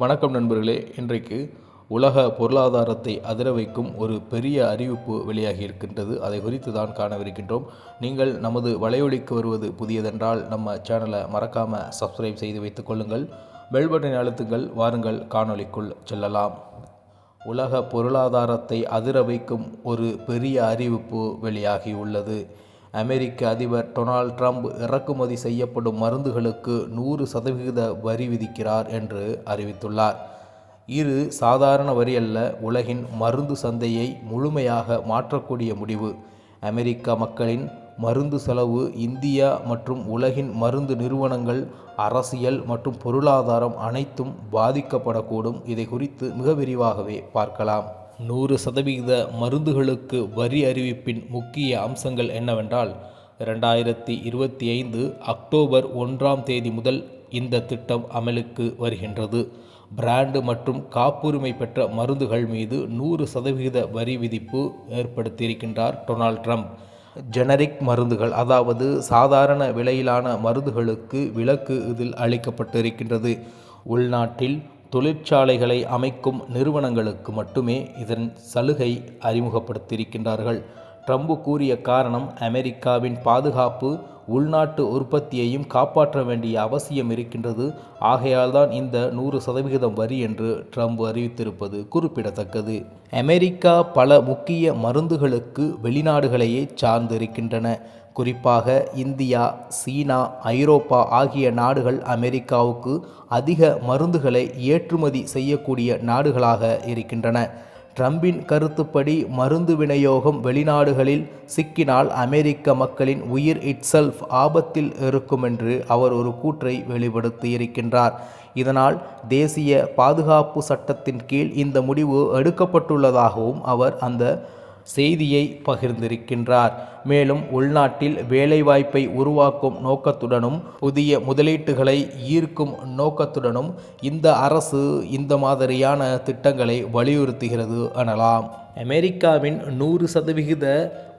வணக்கம் நண்பர்களே. இன்றைக்கு உலக பொருளாதாரத்தை அதிர வைக்கும் ஒரு பெரிய அறிவிப்பு வெளியாகி இருக்கின்றது. அதை குறித்து தான் காணவிருக்கின்றோம். நீங்கள் நமது வலையொலிக்கு வருவது புதியதென்றால் நம்ம சேனலை மறக்காமல் சப்ஸ்கிரைப் செய்து வைத்துக் கொள்ளுங்கள். பெல் பட்டனை அழுத்துங்கள். வாருங்கள். காணொளிக்குள் செல்லலாம். உலக பொருளாதாரத்தை அதிர வைக்கும் ஒரு பெரிய அறிவிப்பு வெளியாகியுள்ளது அமெரிக்க அதிபர் டொனால்ட் ட்ரம்ப் இறக்குமதி செய்யப்படும் மருந்துகளுக்கு நூறு சதவிகித வரி விதிக்கிறார் என்று அறிவித்துள்ளார். இது சாதாரண வரி அல்ல உலகின் மருந்து சந்தையை முழுமையாக மாற்றக்கூடிய முடிவு. அமெரிக்க மக்களின் மருந்து செலவு இந்தியா மற்றும் உலகின் மருந்து நிறுவனங்கள் அரசியல் மற்றும் பொருளாதாரம் அனைத்தும் பாதிக்கப்படக்கூடும். இதை குறித்து மிக விரிவாகவே பார்க்கலாம். நூறு சதவிகித மருந்துகளுக்கு வரி அறிவிப்பின் முக்கிய அம்சங்கள் என்னவென்றால் இரண்டாயிரத்தி இருபத்தி ஐந்து அக்டோபர் ஒன்றாம் தேதி முதல் இந்த திட்டம் அமலுக்கு வருகின்றது. பிராண்டு மற்றும் காப்புரிமை பெற்ற மருந்துகள் மீது நூறு சதவிகித வரி விதிப்பு ஏற்படுத்தியிருக்கின்றார் டொனால்ட் ட்ரம்ப். ஜெனரிக் மருந்துகள் அதாவது சாதாரண விலையிலான மருந்துகளுக்கு விலக்கு இதில் அளிக்கப்பட்டிருக்கின்றது. உள்நாட்டில் தொழிற்சாலைகளை அமைக்கும் நிறுவனங்களுக்கு மட்டுமே இதன் சலுகை அறிமுகப்படுத்தியிருக்கின்றார்கள். ட்ரம்ப் கூறிய காரணம் அமெரிக்காவின் பாதுகாப்பு உள்நாட்டு உற்பத்தியையும் காப்பாற்ற வேண்டிய அவசியம் இருக்கின்றது. ஆகையால்தான் இந்த நூறு சதவிகிதம் வரி என்று ட்ரம்ப் அறிவித்திருப்பது குறிப்பிடத்தக்கது. அமெரிக்கா பல முக்கிய மருந்துகளுக்கு வெளிநாடுகளையே சார்ந்திருக்கின்றன. குறிப்பாக இந்தியா சீனா ஐரோப்பா ஆகிய நாடுகள் அமெரிக்காவுக்கு அதிக மருந்துகளை ஏற்றுமதி செய்யக்கூடிய நாடுகளாக இருக்கின்றன. ட்ரம்பின் கருத்துப்படி மருந்து விநியோகம் வெளிநாடுகளில் சிக்கினால் அமெரிக்க மக்களின் உயிர் இட்செல்ஃப் ஆபத்தில் இருக்கும் என்று அவர் ஒரு கூற்றை வெளிப்படுத்தியிருக்கின்றார். இதனால் தேசிய பாதுகாப்பு சட்டத்தின் கீழ் இந்த முடிவு எடுக்கப்பட்டுள்ளதாகவும் அவர் அந்த செய்தியை பகிர்ந்திருக்கின்றார். மேலும் உள்நாட்டில் வேலைவாய்ப்பை உருவாக்கும் நோக்கத்துடனும் புதிய முதலீட்டுகளை ஈர்க்கும் நோக்கத்துடனும் இந்த அரசு இந்த மாதிரியான திட்டங்களை வலியுறுத்துகிறது எனலாம். அமெரிக்காவின் நூறு சதவிகித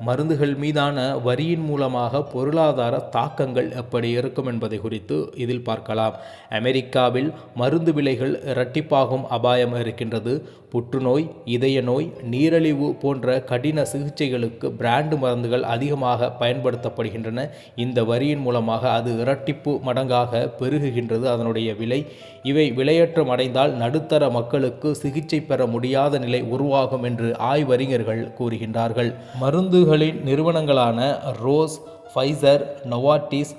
மருந்துகள் மீதான வரியின் மூலமாக பொருளாதார தாக்கங்கள் எப்படி இருக்கும் என்பதை குறித்து இதில் பார்க்கலாம். அமெரிக்காவில் மருந்து விலைகள் இரட்டிப்பாகும் அபாயம் இருக்கின்றது. புற்றுநோய் இதய நோய் நீரழிவு போன்ற கடின சிகிச்சைகளுக்கு பிராண்டு மருந்துகள் அதிகமாக பயன்படுத்தப்படுகின்றன. இந்த வரியின் மூலமாக அது இரட்டிப்பு மடங்காக பெருகுகின்றது. அதனுடைய விலை இவை விலையேற்றம் அடைந்தால் நடுத்தர மக்களுக்கு சிகிச்சை பெற முடியாத நிலை உருவாகும் என்று ஆய்வறிஞர்கள் கூறுகின்றார்கள். மருந்துகளின் நிறுவனங்களான ரோஸ் ஃபைசர் நொவாட்டிஸ்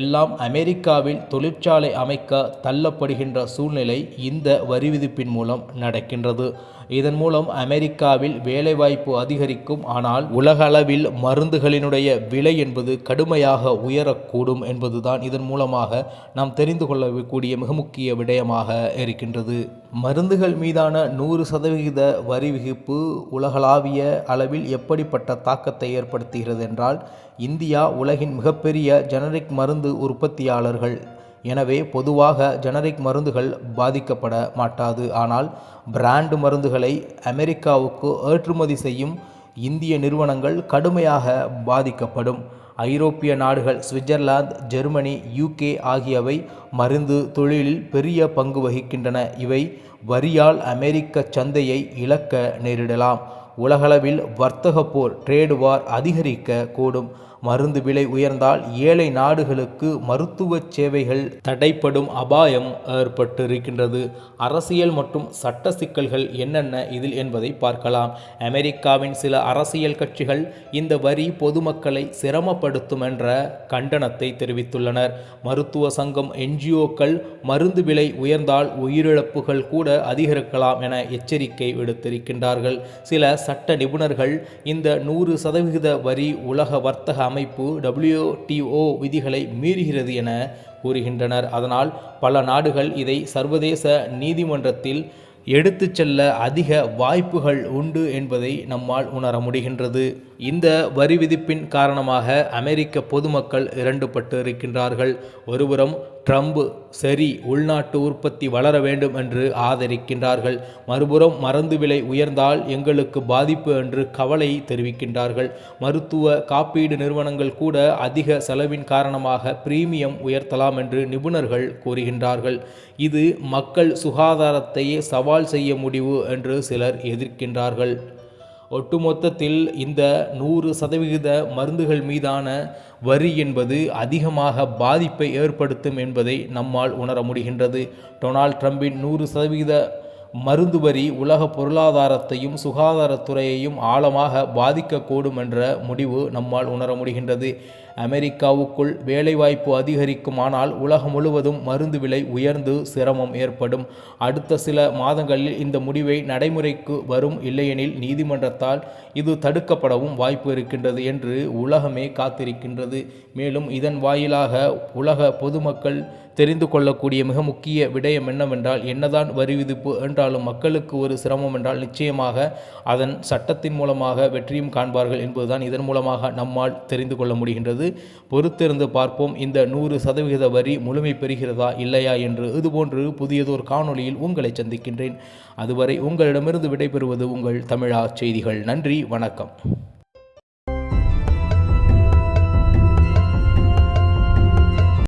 எல்லாம் அமெரிக்காவில் தொழிற்சாலை அமைக்க தள்ளப்படுகின்ற சூழ்நிலை இந்த வரிவிதிப்பின் மூலம் நடக்கின்றது. இதன் மூலம் அமெரிக்காவில் வேலைவாய்ப்பு அதிகரிக்கும் ஆனால் உலகளவில் மருந்துகளினுடைய விலை என்பது கடுமையாக உயரக்கூடும் என்பதுதான் இதன் மூலமாக நாம் தெரிந்து கொள்ளக்கூடிய மிக முக்கிய விடயமாக இருக்கின்றது. மருந்துகள் மீதான நூறு சதவிகித வரி விகிப்பு உலகளாவிய அளவில் எப்படிப்பட்ட தாக்கத்தை ஏற்படுத்துகிறது என்றால் இந்தியா உலகின் மிகப்பெரிய ஜெனரிக் மருந்து உற்பத்தியாளர்கள் எனவே பொதுவாக ஜெனரிக் மருந்துகள் பாதிக்கப்பட மாட்டாது. ஆனால் பிராண்டு மருந்துகளை அமெரிக்காவுக்கு ஏற்றுமதி செய்யும் இந்திய நிறுவனங்கள் கடுமையாக பாதிக்கப்படும். ஐரோப்பிய நாடுகள் சுவிட்சர்லாந்து ஜெர்மனி யூகே ஆகியவை மருந்து தொழிலில் பெரிய பங்கு வகிக்கின்றன. இவை வரியால் அமெரிக்க சந்தையை இழக்க நேரிடலாம். உலகளவில் வர்த்தக போர் ட்ரேடு வார் அதிகரிக்க கூடும் மருந்து விலை உயர்ந்தால் ஏழை நாடுகளுக்கு மருத்துவ சேவைகள் தடைப்படும் அபாயம் ஏற்பட்டிருக்கின்றது. அரசியல் மற்றும் சட்ட சிக்கல்கள் என்னென்ன இதில் என்பதை பார்க்கலாம். அமெரிக்காவின் சில அரசியல் கட்சிகள் இந்த வரி பொதுமக்களை சிரமப்படுத்தும் என்ற கண்டனத்தை தெரிவித்துள்ளனர். மருத்துவ சங்கம் என்ஜிஓக்கள் மருந்து விலை உயர்ந்தால் உயிரிழப்புகள் கூட அதிகரிக்கலாம் என எச்சரிக்கை விடுத்திருக்கின்றார்கள். சில சட்ட நிபுணர்கள் இந்த நூறு சதவிகித வரி உலக வர்த்தக அமைப்பு டபிள்யூடிஓ விதிகளை மீறுகிறது என கூறுகின்றனர். அதனால் பல நாடுகள் இதை சர்வதேச நீதிமன்றத்தில் எடுத்துச் செல்ல அதிக வாய்ப்புகள் உண்டு என்பதை நம்மால் உணர முடிகின்றது. இந்த வரி விதிப்பின் காரணமாக அமெரிக்க பொதுமக்கள் இரண்டுபட்டு இருக்கின்றார்கள் ஒருபுறம் ட்ரம்ப் சரி உள்நாட்டு உற்பத்தி வளர வேண்டும் என்று ஆதரிக்கின்றார்கள். மறுபுறம் மருந்து விலை உயர்ந்தால் எங்களுக்கு பாதிப்பு என்று கவலை தெரிவிக்கின்றார்கள். மருத்துவ காப்பீடு நிறுவனங்கள் கூட அதிக செலவின் காரணமாக பிரீமியம் உயர்த்தலாம் என்று நிபுணர்கள் கூறுகின்றார்கள். இது மக்கள் சுகாதாரத்தையே சவால் செய்ய முடிவு என்று சிலர் எதிர்க்கின்றார்கள். ஒட்டுமொத்தத்தில் இந்த நூறு சதவிகித மருந்துகள் மீதான வரி என்பது அதிகமாக பாதிப்பை ஏற்படுத்தும் என்பதை நம்மால் உணர முடிகின்றது. டொனால்ட் ட்ரம்பின் நூறு சதவிகித மருந்து வரி உலக பொருளாதாரத்தையும் சுகாதாரத்துறையையும் ஆழமாக பாதிக்கக்கூடும் என்ற முடிவு நம்மால் உணர முடிகின்றது. அமெரிக்காவுக்குள் வேலைவாய்ப்பு அதிகரிக்கும் ஆனால் உலகம் முழுவதும் மருந்து விலை உயர்ந்து சிரமம் ஏற்படும். அடுத்த சில மாதங்களில் இந்த முடிவை நடைமுறைக்கு வரும் இல்லையெனில் நீதிமன்றத்தால் இது தடுக்கப்படவும் வாய்ப்பு இருக்கின்றது என்று உலகமே காத்திருக்கின்றது. மேலும் இதன் வாயிலாக உலக பொதுமக்கள் தெரிந்து கொள்ளக்கூடிய மிக முக்கிய விடயம் என்னவென்றால் என்னதான் வரி விதிப்பு என்றாலும் மக்களுக்கு ஒரு சிரமம் என்றால் நிச்சயமாக அதன் சட்டத்தின் மூலமாக வெற்றியும் காண்பார்கள் என்பதுதான். இதன் மூலமாக நம்மால் தெரிந்து கொள்ள முடிகின்றது. பொறுத்திருந்து பார்ப்போம். இந்த நூறு சதவிகித வரி முழுமை பெறுகிறதா இல்லையா என்று இதுபோன்று புதியதோர் காணொளியில் உங்களை சந்திக்கின்றேன். அதுவரை உங்களிடமிருந்து விடைபெறுவது உங்கள் தமிழா செய்திகள். நன்றி வணக்கம்.